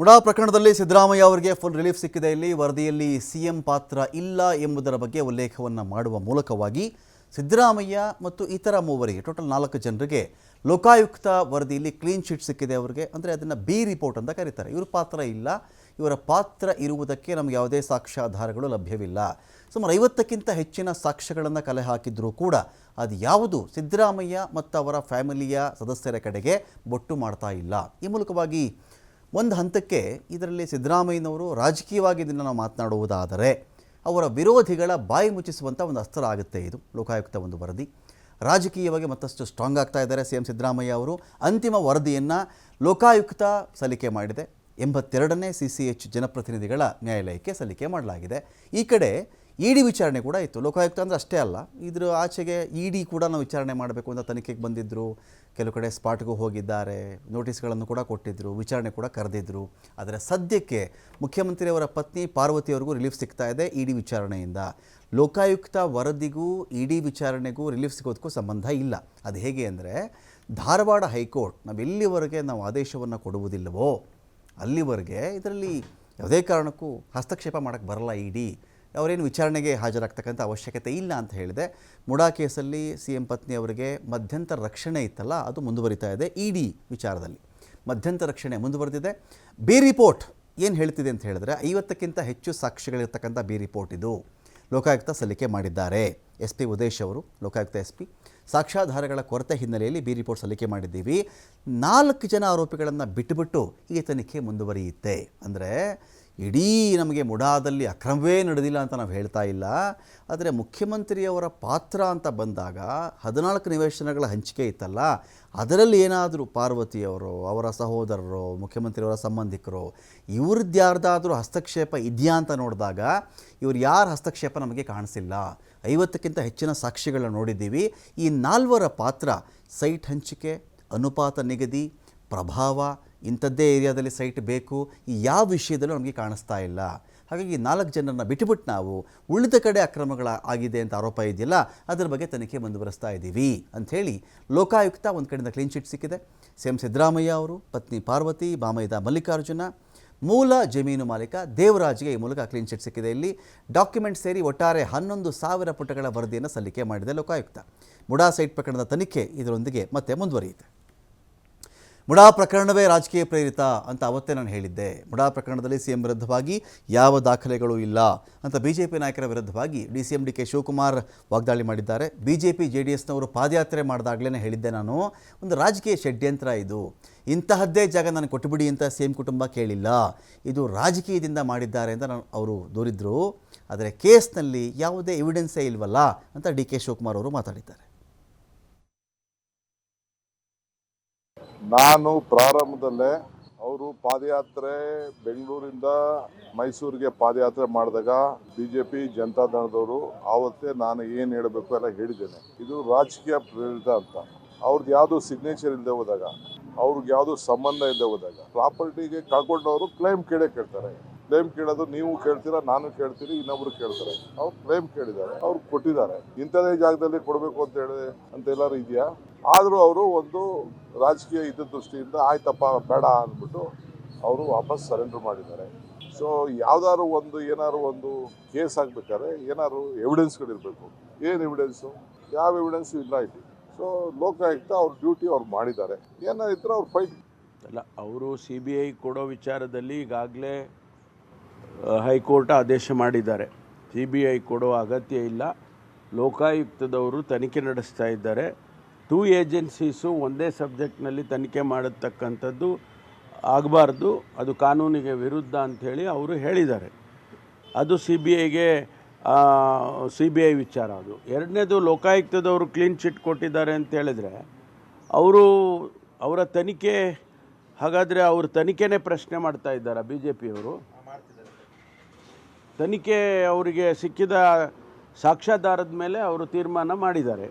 ಮುಡಾ ಪ್ರಕರಣದಲ್ಲಿ ಸಿದ್ದರಾಮಯ್ಯ ಅವರಿಗೆ full relief ಸಿಕ್ಕಿದೆ. ಇಲ್ಲಿ ವರದಿಯಲ್ಲಿ ಸಿಎಂ ಪಾತ್ರ ಇಲ್ಲ ಎಂಬುದರ ಬಗ್ಗೆ ಉಲ್ಲೇಖವನ್ನು ಮಾಡುವ ಮೂಲಕವಾಗಿ ಸಿದ್ದರಾಮಯ್ಯ ಮತ್ತು ಇತರ ಮೂವರಿಗೆ ಟೋಟಲ್ ನಾಲ್ಕು ಜನರಿಗೆ ಲೋಕಾಯುಕ್ತ ವರದಿಯಲ್ಲಿ ಕ್ಲೀನ್ ಶೀಟ್ ಸಿಕ್ಕಿದೆ ಅವರಿಗೆ. ಅಂದರೆ ಅದನ್ನು ಬಿ ರಿಪೋರ್ಟ್ ಅಂತ ಕರೀತಾರೆ. ಇವರ ಪಾತ್ರ ಇಲ್ಲ. ಇವರ ಪಾತ್ರ ಇರುವುದಕ್ಕೆ ನಮಗೆ ಯಾವುದೇ ಸಾಕ್ಷ್ಯಾಧಾರಗಳು ಲಭ್ಯವಿಲ್ಲ. ಸುಮಾರು ಐವತ್ತಕ್ಕಿಂತ ಹೆಚ್ಚಿನ ಸಾಕ್ಷ್ಯಗಳನ್ನು ಕಲೆ ಹಾಕಿದ್ರೂ ಕೂಡ ಅದು ಯಾವುದು ಸಿದ್ದರಾಮಯ್ಯ ಮತ್ತು ಅವರ ಫ್ಯಾಮಿಲಿಯ ಸದಸ್ಯರ ಕಡೆಗೆ ಬೊಟ್ಟು ಮಾಡ್ತಾ ಇಲ್ಲ. ಈ ಮೂಲಕವಾಗಿ ಒಂದು ಹಂತಕ್ಕೆ ಇದರಲ್ಲಿ ಸಿದ್ದರಾಮಯ್ಯನವರು ರಾಜಕೀಯವಾಗಿ ಇದನ್ನು ನಾವು ಮಾತನಾಡುವುದಾದರೆ ಅವರ ವಿರೋಧಿಗಳ ಬಾಯಿ ಮುಚ್ಚಿಸುವಂಥ ಒಂದು ಅಸ್ತ್ರ ಆಗುತ್ತೆ ಇದು. ಲೋಕಾಯುಕ್ತ ಒಂದು ವರದಿ. ರಾಜಕೀಯವಾಗಿ ಮತ್ತಷ್ಟು ಸ್ಟ್ರಾಂಗ್ ಆಗ್ತಾ ಇದ್ದಾರೆ ಸಿ ಎಂ ಸಿದ್ದರಾಮಯ್ಯ ಅವರು. ಅಂತಿಮ ವರದಿಯನ್ನು ಲೋಕಾಯುಕ್ತ ಸಲ್ಲಿಕೆ ಮಾಡಿದೆ. ಎಂಬತ್ತೆರಡನೇ ಸಿ ಸಿ ಎಚ್ ಜನಪ್ರತಿನಿಧಿಗಳ ನ್ಯಾಯಾಲಯಕ್ಕೆ ಸಲ್ಲಿಕೆ ಮಾಡಲಾಗಿದೆ. ಈ ಕಡೆ ಇ ಡಿ ವಿಚಾರಣೆ ಕೂಡ ಇತ್ತು. ಲೋಕಾಯುಕ್ತ ಅಂದರೆ ಅಷ್ಟೇ ಅಲ್ಲ. ಇದ್ರ ಆಚೆಗೆ ಇ ಡಿ ಕೂಡ ನಾವು ವಿಚಾರಣೆ ಮಾಡಬೇಕು ಅಂತ ತನಿಖೆಗೆ ಬಂದಿದ್ದರು ಕೆಲವು ಕಡೆ ಸ್ಪಾಟ್ಗೂ ಹೋಗಿದ್ದಾರೆ. ನೋಟಿಸ್ಗಳನ್ನು ಕೂಡ ಕೊಟ್ಟಿದ್ದರು ವಿಚಾರಣೆ ಕೂಡ ಕರೆದಿದ್ದರು ಆದರೆ ಸದ್ಯಕ್ಕೆ ಮುಖ್ಯಮಂತ್ರಿಯವರ ಪತ್ನಿ ಪಾರ್ವತಿಯವರಿಗೂ ರಿಲೀಫ್ ಸಿಗ್ತಾ ಇದೆ ಇ ವಿಚಾರಣೆಯಿಂದ. ಲೋಕಾಯುಕ್ತ ವರದಿಗೂ ಇ ಡಿ ವಿಚಾರಣೆಗೂ ರಿಲೀಫ್ ಸಿಗೋದಕ್ಕೂ ಸಂಬಂಧ ಇಲ್ಲ. ಅದು ಹೇಗೆ ಅಂದರೆ ಧಾರವಾಡ ಹೈಕೋರ್ಟ್ ನಾವು ಎಲ್ಲಿವರೆಗೆ ನಾವು ಆದೇಶವನ್ನು ಕೊಡುವುದಿಲ್ಲವೋ ಅಲ್ಲಿವರೆಗೆ ಇದರಲ್ಲಿ ಯಾವುದೇ ಕಾರಣಕ್ಕೂ ಹಸ್ತಕ್ಷೇಪ ಮಾಡೋಕ್ಕೆ ಬರಲ್ಲ ಇ ಡಿ. ಅವರೇನು ವಿಚಾರಣೆಗೆ ಹಾಜರಾಗ್ತಕ್ಕಂಥ ಅವಶ್ಯಕತೆ ಇಲ್ಲ ಅಂತ ಹೇಳಿದೆ. ಮುಡಾ ಕೇಸಲ್ಲಿ ಸಿ ಎಂ ಪತ್ನಿ ಅವರಿಗೆ ಮಧ್ಯಂತರ ರಕ್ಷಣೆ ಇತ್ತಲ್ಲ, ಅದು ಮುಂದುವರಿತಾ ಇದೆ ಇ ಡಿ ವಿಚಾರದಲ್ಲಿ. ಮಧ್ಯಂತರ ರಕ್ಷಣೆ ಮುಂದುವರೆದಿದೆ. ಬಿ ರಿಪೋರ್ಟ್ ಏನು ಹೇಳ್ತಿದೆ ಅಂತ ಹೇಳಿದ್ರೆ, ಐವತ್ತಕ್ಕಿಂತ ಹೆಚ್ಚು ಸಾಕ್ಷಿಗಳಿರ್ತಕ್ಕಂಥ ಬಿ ರಿಪೋರ್ಟ್ ಇದು. ಲೋಕಾಯುಕ್ತ ಸಲ್ಲಿಕೆ ಮಾಡಿದ್ದಾರೆ. ಎಸ್ ಪಿ ಉದೇಶ್ ಅವರು, ಲೋಕಾಯುಕ್ತ ಎಸ್ ಪಿ. ಸಾಕ್ಷ್ಯಾಧಾರಗಳ ಕೊರತೆ ಹಿನ್ನೆಲೆಯಲ್ಲಿ ಬಿ ರಿಪೋರ್ಟ್ ಸಲ್ಲಿಕೆ ಮಾಡಿದ್ದೀವಿ. ನಾಲ್ಕು ಜನ ಆರೋಪಿಗಳನ್ನು ಬಿಟ್ಟುಬಿಟ್ಟು ಈ ತನಿಖೆ ಮುಂದುವರಿಯುತ್ತೆ. ಅಂದರೆ ಇಡೀ ನಮಗೆ ಮುಡಾದಲ್ಲಿ ಅಕ್ರಮವೇ ನಡೆದಿಲ್ಲ ಅಂತ ನಾವು ಹೇಳ್ತಾ ಇಲ್ಲ. ಆದರೆ ಮುಖ್ಯಮಂತ್ರಿಯವರ ಪಾತ್ರ ಅಂತ ಬಂದಾಗ ಹದಿನಾಲ್ಕು ನಿವೇಶನಗಳ ಹಂಚಿಕೆ ಇತ್ತಲ್ಲ, ಅದರಲ್ಲಿ ಏನಾದರೂ ಪಾರ್ವತಿಯವರು, ಅವರ ಸಹೋದರರು, ಮುಖ್ಯಮಂತ್ರಿಯವರ ಸಂಬಂಧಿಕರು, ಇವ್ರದ್ದು ಯಾರ್ದಾದರೂ ಹಸ್ತಕ್ಷೇಪ ಇದೆಯಾ ಅಂತ ನೋಡಿದಾಗ ಇವ್ರು ಯಾರ ಹಸ್ತಕ್ಷೇಪ ನಮಗೆ ಕಾಣಿಸಿಲ್ಲ. ಐವತ್ತಕ್ಕಿಂತ ಹೆಚ್ಚಿನ ಸಾಕ್ಷಿಗಳನ್ನ ನೋಡಿದ್ದೀವಿ. ಈ ನಾಲ್ವರ ಪಾತ್ರ ಸೈಟ್ ಹಂಚಿಕೆ, ಅನುಪಾತ ನಿಗದಿ, ಪ್ರಭಾವ ಇಂಥದ್ದೇ ಏರಿಯಾದಲ್ಲಿ ಸೈಟ್ ಬೇಕು, ಈ ಯಾವ ವಿಷಯದಲ್ಲೂ ನಮಗೆ ಕಾಣಿಸ್ತಾ ಇಲ್ಲ. ಹಾಗಾಗಿ ನಾಲ್ಕು ಜನರನ್ನ ಬಿಟ್ಟುಬಿಟ್ಟು ನಾವು ಉಳಿದ ಕಡೆ ಅಕ್ರಮಗಳ ಆಗಿದೆ ಅಂತ ಆರೋಪ ಇದೆಯಲ್ಲ, ಅದರ ಬಗ್ಗೆ ತನಿಖೆ ಮುಂದುವರಿಸ್ತಾ ಇದ್ದೀವಿ ಅಂಥೇಳಿ ಲೋಕಾಯುಕ್ತ ಒಂದು ಕಡೆಯಿಂದ ಕ್ಲೀನ್ ಚಿಟ್ ಸಿಕ್ಕಿದೆ. ಸಿ ಎಂ ಸಿದ್ದರಾಮಯ್ಯ ಅವರು, ಪತ್ನಿ ಪಾರ್ವತಿ ಬಾಮೈದ ಮಲ್ಲಿಕಾರ್ಜುನ, ಮೂಲ ಜಮೀನು ಮಾಲೀಕ ದೇವರಾಜ್ಗೆ ಈ ಮೂಲಕ ಕ್ಲೀನ್ ಚಿಟ್ ಸಿಕ್ಕಿದೆ. ಇಲ್ಲಿ ಡಾಕ್ಯುಮೆಂಟ್ ಸೇರಿ ಒಟ್ಟಾರೆ ಹನ್ನೊಂದು ಸಾವಿರ ಪುಟಗಳ ವರದಿಯನ್ನು ಸಲ್ಲಿಕೆ ಮಾಡಿದೆ ಲೋಕಾಯುಕ್ತ. ಮುಡಾ ಸೈಟ್ ಪ್ರಕರಣದ ತನಿಖೆ ಇದರೊಂದಿಗೆ ಮತ್ತೆ ಮುಂದುವರಿಯುತ್ತೆ. ಮುಡಾ ಪ್ರಕರಣವೇ ರಾಜಕೀಯ ಪ್ರೇರಿತ ಅಂತ ಅವತ್ತೇ ನಾನು ಹೇಳಿದ್ದೆ. ಮುಡಾ ಪ್ರಕರಣದಲ್ಲಿ ಸಿ ಎಂ ವಿರುದ್ಧವಾಗಿ ಯಾವ ದಾಖಲೆಗಳು ಇಲ್ಲ ಅಂತ ಬಿ ಜೆ ಪಿ ನಾಯಕರ ವಿರುದ್ಧವಾಗಿ D C M D K Shivakumar ವಾಗ್ದಾಳಿ ಮಾಡಿದ್ದಾರೆ. B J P J D ಎಸ್ನವರು ಪಾದಯಾತ್ರೆ ಮಾಡಿದಾಗಲೇ ಹೇಳಿದ್ದೆ ನಾನು. ಒಂದು ರಾಜಕೀಯ ಷಡ್ಯಂತ್ರ ಇದು. ಇಂತಹದ್ದೇ ಜಾಗ ನಾನು ಕೊಟ್ಟುಬಿಡಿ ಅಂತ ಸಿ ಎಂ ಕುಟುಂಬ ಕೇಳಿಲ್ಲ. ಇದು ರಾಜಕೀಯದಿಂದ ಮಾಡಿದ್ದಾರೆ ಅಂತ ನಾನು ಅವರು ದೂರಿದ್ರು. ಆದರೆ ಕೇಸ್ನಲ್ಲಿ ಯಾವುದೇ ಎವಿಡೆನ್ಸೇ ಇಲ್ವಲ್ಲ ಅಂತ ಡಿ ಕೆ ಶಿವಕುಮಾರ್ ಅವರು ಮಾತಾಡಿದ್ದಾರೆ. ನಾನು ಪ್ರಾರಂಭದಲ್ಲೇ ಅವರು ಪಾದಯಾತ್ರೆ ಬೆಂಗಳೂರಿಂದ ಮೈಸೂರಿಗೆ ಪಾದಯಾತ್ರೆ ಮಾಡಿದಾಗ ಬಿಜೆಪಿ ಜನತಾದಳದವರು ಆವತ್ತೇ ನಾನು ಏನು ಹೇಳಬೇಕು ಎಲ್ಲ ಹೇಳಿದ್ದೇನೆ. ಇದು ರಾಜಕೀಯ ಪ್ರೇರಿತ ಅಂತ. ಅವ್ರದ್ದು ಯಾವುದು ಸಿಗ್ನೇಚರ್ ಇಲ್ಲದೆ ಹೋದಾಗ, ಅವ್ರಿಗೆ ಯಾವುದು ಸಂಬಂಧ ಇಲ್ಲದೆ ಹೋದಾಗ, ಪ್ರಾಪರ್ಟಿಗೆ ಕಳ್ಕೊಂಡವರು ಕ್ಲೈಮ್ ಕೇಳೇ ಕೇಳ್ತಾರೆ. ಕ್ಲೇಮ್ ಕೇಳೋದು ನೀವು ಕೇಳ್ತೀರಾ, ನಾನು ಕೇಳ್ತೀನಿ, ಇನ್ನೊಬ್ರು ಕೇಳ್ತಾರೆ. ಅವ್ರು ಕ್ಲೇಮ್ ಕೇಳಿದ್ದಾರೆ, ಅವ್ರು ಕೊಟ್ಟಿದ್ದಾರೆ. ಇಂಥದೇ ಜಾಗದಲ್ಲಿ ಕೊಡಬೇಕು ಅಂತ ಹೇಳಿ, ಅಂತ ಎಲ್ಲರೂ ಇದೆಯಾ? ಆದರೂ ಅವರು ಒಂದು ರಾಜಕೀಯ ಇದ್ದ ದೃಷ್ಟಿಯಿಂದ ಆಯ್ತಪ್ಪ, ಬೇಡ ಅಂದ್ಬಿಟ್ಟು ಅವರು ವಾಪಸ್ ಸರೆಂಡರ್ ಮಾಡಿದ್ದಾರೆ. ಸೊ ಯಾವ್ದಾದ್ರು ಒಂದು, ಏನಾದ್ರು ಒಂದು ಕೇಸ್ ಆಗ್ಬೇಕಾದ್ರೆ ಏನಾದ್ರು ಎವಿಡೆನ್ಸ್ಗಳಿರಬೇಕು ಏನು ಎವಿಡೆನ್ಸು ಯಾವ ಎವಿಡೆನ್ಸು ಇಲ್ಲ ಇಲ್ಲಿ. ಸೊ ಲೋಕಾಯುಕ್ತ ಅವ್ರ ಡ್ಯೂಟಿ ಅವ್ರು ಮಾಡಿದ್ದಾರೆ. ಏನಾದ್ರು ಅವ್ರು ಫೈಟ್ ಅಲ್ಲ, ಅವರು ಸಿ ಬಿ ಐ ಕೊಡೋ ವಿಚಾರದಲ್ಲಿ ಈಗಾಗಲೇ ಹೈಕೋರ್ಟ್ ಆದೇಶ ಮಾಡಿದ್ದಾರೆ. ಸಿ ಬಿ ಐ ಕೊಡೋ ಅಗತ್ಯ ಇಲ್ಲ. ಲೋಕಾಯುಕ್ತದವರು ತನಿಖೆ ನಡೆಸ್ತಾ ಇದ್ದಾರೆ. ಟೂ ಏಜೆನ್ಸೀಸು ಒಂದೇ ಸಬ್ಜೆಕ್ಟ್ನಲ್ಲಿ ತನಿಖೆ ಮಾಡತಕ್ಕಂಥದ್ದು ಆಗಬಾರ್ದು. ಅದು ಕಾನೂನಿಗೆ ವಿರುದ್ಧ ಅಂಥೇಳಿ ಅವರು ಹೇಳಿದ್ದಾರೆ. ಅದು ಸಿ ಬಿ ಐಗೆ ಸಿ ಬಿ ಐ ವಿಚಾರ ಅದು. ಎರಡನೇದು ಲೋಕಾಯುಕ್ತದವರು ಕ್ಲೀನ್ ಚಿಟ್ ಕೊಟ್ಟಿದ್ದಾರೆ ಅಂತ ಹೇಳಿದ್ರೆ, ಅವರು, ಅವರ ತನಿಖೆ, ಹಾಗಾದರೆ ಅವ್ರ ತನಿಖೆನೇ ಪ್ರಶ್ನೆ ಮಾಡ್ತಾ ಇದ್ದಾರೆ ಬಿ ಜೆ ಪಿಯವರು ತನಿಖೆ ಅವರಿಗೆ ಸಿಕ್ಕಿದ ಸಾಕ್ಷ್ಯಾಧಾರದ ಮೇಲೆ ಅವರು ತೀರ್ಮಾನ ಮಾಡಿದ್ದಾರೆ.